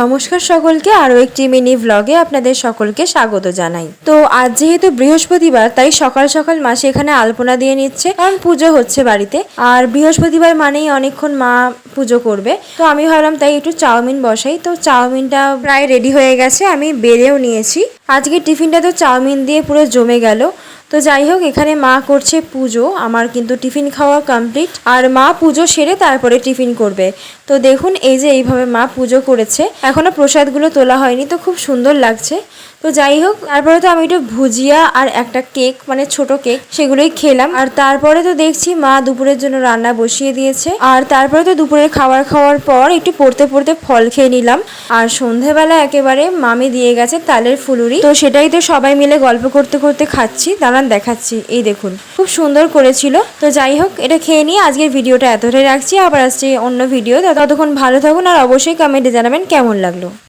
নমস্কার সকলকে, আরও একটি মিনি ভ্লগে আপনাদের সকলকে স্বাগত জানাই। তো আজ যেহেতু বৃহস্পতিবার, তাই সকাল সকাল মাসে এখানে আলপনা দিয়ে নিচ্ছে, কারণ পুজো হচ্ছে বাড়িতে। আর বৃহস্পতিবার মানেই অনেকক্ষণ মা পুজো করবে। তো আমি ভাবলাম তাই একটু চাউমিন বসাই। তো চাউমিনটা প্রায় রেডি হয়ে গেছে, আমি বেড়েও নিয়েছি। আজকে টিফিনটা তো চাউমিন দিয়ে পুরো জমে গেল। তো যাই হোক, এখানে মা করছে পুজো, আমার কিন্তু টিফিন খাওয়া কমপ্লিট আর মা পুজো সেরে তারপরে টিফিন করবে। তো দেখুন, এই যে এইভাবে মা পুজো করেছে। এখনও প্রসাদগুলো তোলা হয়নি, তো খুব সুন্দর লাগছে। তো যাই হোক, তারপরে তো আমি একটু ভুজিয়া আর একটা কেক মানে ছোট কেক, সেগুলোই খেলাম। আর তারপরে তো দেখছি মা দুপুরের জন্য রান্না বসিয়ে দিয়েছে। আর তারপরে তো দুপুরের খাবার খাওয়ার পর একটু পড়তে পড়তে ফল খেয়ে নিলাম। আর সন্ধেবেলা একেবারে মামি দিয়ে গেছে তালের ফুলুরি। তো সেটাই তো সবাই মিলে গল্প করতে করতে খাচ্ছি। দাঁড়ান দেখাচ্ছি। এই দেখুন, খুব সুন্দর করেছিল। তো যাই হোক, এটা খেয়ে নিয়ে আজকের ভিডিওটা এতটাই রাখছি। আবার আসছি অন্য ভিডিও ততক্ষণ ভালো থাকুন আর অবশ্যই কমেন্টে জানাবেন কেমন লাগল।